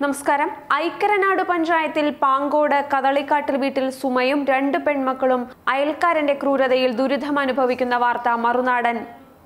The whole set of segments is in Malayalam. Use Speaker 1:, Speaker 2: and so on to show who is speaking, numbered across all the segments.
Speaker 1: നമസ്കാരം. ഐക്കരനാട് പഞ്ചായത്തിൽ പാങ്കോട് കദളിക്കാട്ടിൽ വീട്ടിൽ സുമയും രണ്ട് പെൺമക്കളും അയൽക്കാരന്റെ ക്രൂരതയിൽ ദുരിതമനുഭവിക്കുന്ന വാർത്ത മറുനാടൻ.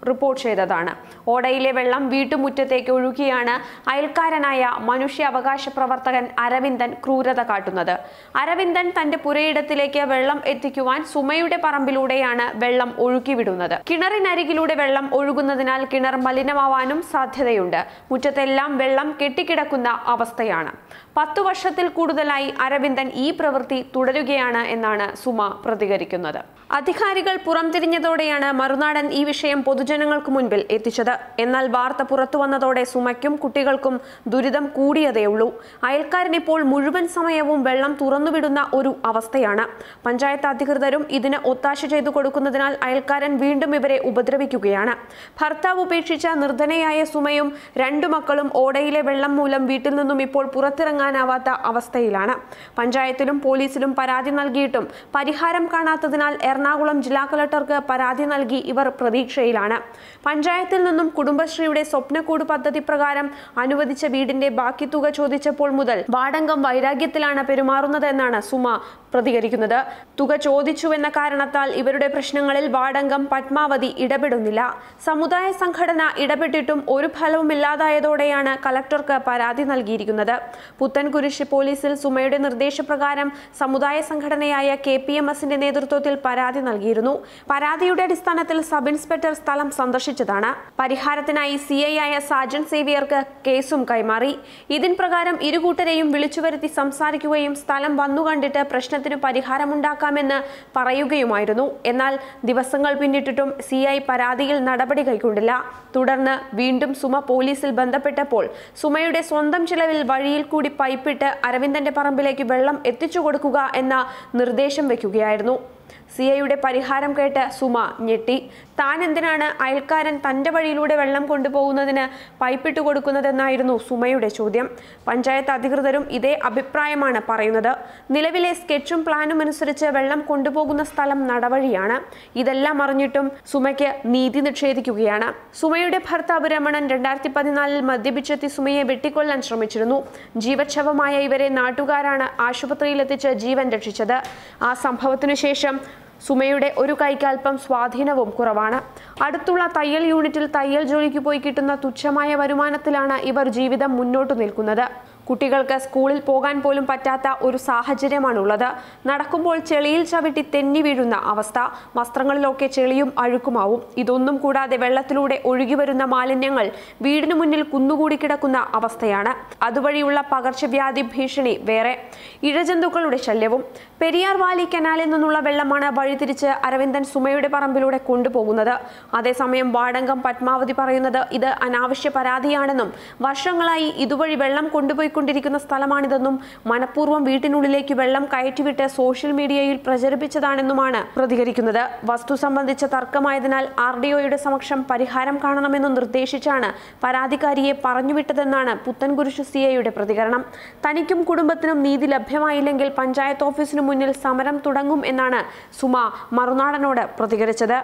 Speaker 1: റിപ്പോർട്ട് ചെയ്തതാണ്. ഓടയിലെ വെള്ളം വീട്ടുമുറ്റത്തേക്ക് ഒഴുകിയാണ് അയൽക്കാരനായ മനുഷ്യാവകാശ പ്രവർത്തകൻ അരവിന്ദൻ ക്രൂരത കാട്ടുന്നത്. അരവിന്ദൻ തന്റെ പുരയിടത്തിലേക്ക് വെള്ളം എത്തിക്കുവാൻ സുമയുടെ പറമ്പിലൂടെയാണ് വെള്ളം ഒഴുക്കിവിടുന്നത്. കിണറിനരികിലൂടെ വെള്ളം ഒഴുകുന്നതിനാൽ കിണർ മലിനമാവാനും സാധ്യതയുണ്ട്. മുറ്റത്തെല്ലാം വെള്ളം കെട്ടിക്കിടക്കുന്ന അവസ്ഥയാണ്. പത്തു വർഷത്തിൽ കൂടുതലായി അരവിന്ദൻ ഈ പ്രവൃത്തി തുടരുകയാണ് എന്നാണ് സുമ പ്രതികരിക്കുന്നത്. അധികാരികൾ പുറംതിരിഞ്ഞതോടെയാണ് മറുനാടൻ ഈ വിഷയം പൊതുജനങ്ങൾക്ക് മുൻപിൽ എത്തിച്ചത്. എന്നാൽ വാർത്ത പുറത്തു വന്നതോടെ സുമയ്ക്കും കുട്ടികൾക്കും ദുരിതം കൂടിയതേയുള്ളൂ അയൽക്കാരൻ ഇപ്പോൾ മുഴുവൻ സമയവും വെള്ളം തുറന്നുവിടുന്ന ഒരു അവസ്ഥയാണ്. പഞ്ചായത്ത് അധികൃതരും ഇതിന് ഒത്താശ ചെയ്തു കൊടുക്കുന്നതിനാൽ അയൽക്കാരൻ വീണ്ടും ഇവരെ ഉപദ്രവിക്കുകയാണ്. ഭർത്താവ് ഉപേക്ഷിച്ച നിർധനയായ സുമയും രണ്ടു മക്കളും ഓടയിലെ വെള്ളം മൂലം വീട്ടിൽ നിന്നും ഇപ്പോൾ പുറത്തിറങ്ങാനാവാത്ത അവസ്ഥയിലാണ്. പഞ്ചായത്തിലും പോലീസിലും പരാതി നൽകിയിട്ടും പരിഹാരം കാണാത്തതിനാൽ എറണാകുളം ജില്ലാ കളക്ടർക്ക് പരാതി നൽകി ഇവർ പ്രതീക്ഷയിലാണ്. പഞ്ചായത്തിൽ നിന്നും കുടുംബശ്രീയുടെ സ്വപ്നക്കൂട് പദ്ധതി പ്രകാരം അനുവദിച്ച വീടിന്റെ ബാക്കി തുക ചോദിച്ചപ്പോൾ മുതൽ വാടങ്കം വൈരാഗ്യത്തിലാണ് പെരുമാറുന്നത് എന്നാണ് സുമ പ്രതികരിക്കുന്നത്. തുക ചോദിച്ചുവെന്ന കാരണത്താൽ ഇവരുടെ പ്രശ്നങ്ങളിൽ വാടങ്കം പത്മാവതി ഇടപെടുന്നില്ല. സമുദായ സംഘടന ഇടപെട്ടിട്ടും ഒരു ഫലവുമില്ലാതായതോടെയാണ് കലക്ടർക്ക് പരാതി നൽകിയിരിക്കുന്നത്. പുത്തൻകുരിശ് പോലീസിൽ സുമയുടെ നിർദ്ദേശപ്രകാരം സമുദായ സംഘടനയായ കെ പി എം എസിന്റെ നേതൃത്വത്തിൽ പരാതി നൽകിയിരുന്നു. പരാതിയുടെ അടിസ്ഥാനത്തിൽ സബ് ഇൻസ്പെക്ടർ സ്ഥലം സന്ദർശിച്ചതാണ്. പരിഹാരത്തിനായി സി ഐ ആയ സാജൻ സേവിയർക്ക് കേസും കൈമാറി. ഇതിൻ പ്രകാരം ഇരുകൂട്ടരെയും വിളിച്ചുവരുത്തി സംസാരിക്കുകയും സ്ഥലം വന്നു കണ്ടിട്ട് പ്രശ്നത്തിന് പരിഹാരമുണ്ടാക്കാമെന്ന് പറയുകയുമായിരുന്നു. എന്നാൽ ദിവസങ്ങൾ പിന്നിട്ടിട്ടും സി ഐ പരാതിയിൽ നടപടി കൈക്കൊണ്ടില്ല. തുടർന്ന് വീണ്ടും സുമ പോലീസിൽ ബന്ധപ്പെട്ടപ്പോൾ സുമയുടെ സ്വന്തം ചിലവിൽ വഴിയിൽ കൂടി പൈപ്പിട്ട് അരവിന്ദന്റെ പറമ്പിലേക്ക് വെള്ളം എത്തിച്ചു കൊടുക്കുക എന്ന നിർദ്ദേശം വെക്കുകയായിരുന്നു. സി ഐയുടെ പരിഹാരം കേട്ട് സുമ ഞെട്ടി. താൻ എന്തിനാണ് അയൽക്കാരൻ തന്റെ വഴിയിലൂടെ വെള്ളം കൊണ്ടുപോകുന്നതിന് പൈപ്പിട്ട് കൊടുക്കുന്നതെന്നായിരുന്നു സുമയുടെ ചോദ്യം. പഞ്ചായത്ത് അധികൃതരും ഇതേ അഭിപ്രായമാണ് പറയുന്നത്. നിലവിലെ സ്കെച്ചും പ്ലാനും അനുസരിച്ച് വെള്ളം കൊണ്ടുപോകുന്ന സ്ഥലം നടവഴിയാണ്. ഇതെല്ലാം അറിഞ്ഞിട്ടും സുമയ്ക്ക് നീതി നിഷേധിക്കുകയാണ്. സുമയുടെ ഭർത്താവ് രമണൻ രണ്ടായിരത്തി പതിനാലിൽ മദ്യപിച്ചെത്തി സുമയെ വെട്ടിക്കൊല്ലാൻ ശ്രമിച്ചിരുന്നു. ജീവച്ഛവമായ ഇവരെ നാട്ടുകാരാണ് ആശുപത്രിയിലെത്തിച്ച് ജീവൻ രക്ഷിച്ചത്. ആ സംഭവത്തിനു ശേഷം സുമയുടെ ഒരു കൈക്ക് സ്വാധീനവും കുറവാണ്. അടുത്തുള്ള തയ്യൽ യൂണിറ്റിൽ തയ്യൽ ജോലിക്ക് പോയി കിട്ടുന്ന തുച്ഛമായ വരുമാനത്തിലാണ് ഇവർ ജീവിതം മുന്നോട്ടു നിൽക്കുന്നത്. കുട്ടികൾക്ക് സ്കൂളിൽ പോകാൻ പോലും പറ്റാത്ത ഒരു സാഹചര്യമാണുള്ളത്. നടക്കുമ്പോൾ ചെളിയിൽ ചവിട്ടി തെന്നി വീഴുന്ന അവസ്ഥ വസ്ത്രങ്ങളിലൊക്കെ ചെളിയും അഴുക്കുമാവും. ഇതൊന്നും കൂടാതെ വെള്ളത്തിലൂടെ ഒഴുകി വരുന്ന മാലിന്യങ്ങൾ വീടിനു മുന്നിൽ കുന്നുകൂടി കിടക്കുന്ന അവസ്ഥയാണ്. അതുവഴിയുള്ള പകർച്ചവ്യാധി ഭീഷണി വേറെ. ഇഴജന്തുക്കളുടെ ശല്യവും. പെരിയാർ വാലി കനാലിൽ നിന്നുള്ള വെള്ളമാണ് വഴിതിരിച്ച് അരവിന്ദൻ സുമയുടെ പറമ്പിലൂടെ കൊണ്ടുപോകുന്നത്. അതേസമയം വാടങ്കം പത്മാവതി പറയുന്നത് ഇത് അനാവശ്യ പരാതിയാണെന്നും വർഷങ്ങളായി ഇതുവഴി വെള്ളം കൊണ്ടുപോയിക്കൊണ്ടിരിക്കുന്ന സ്ഥലമാണിതെന്നും മനഃപൂർവം വീട്ടിനുള്ളിലേക്ക് വെള്ളം കയറ്റിവിട്ട് സോഷ്യൽ മീഡിയയിൽ പ്രചരിപ്പിച്ചതാണെന്നുമാണ് പ്രതികരിക്കുന്നത്. വസ്തു സംബന്ധിച്ച തർക്കമായതിനാൽ ആർ ഡി ഒയുടെ സമക്ഷം പരിഹാരം കാണണമെന്ന് നിർദ്ദേശിച്ചാണ് പരാതിക്കാരിയെ പറഞ്ഞുവിട്ടതെന്നാണ് പുത്തൻകുരിശ് സി ഐയുടെ പ്രതികരണം. തനിക്കും കുടുംബത്തിനും നീതി ലഭ്യമായില്ലെങ്കിൽ പഞ്ചായത്ത് ഓഫീസിനു മുന്നിൽ സമരം തുടങ്ങും എന്നാണ് സുമ മറുനാടനോട് പ്രതികരിച്ചത്.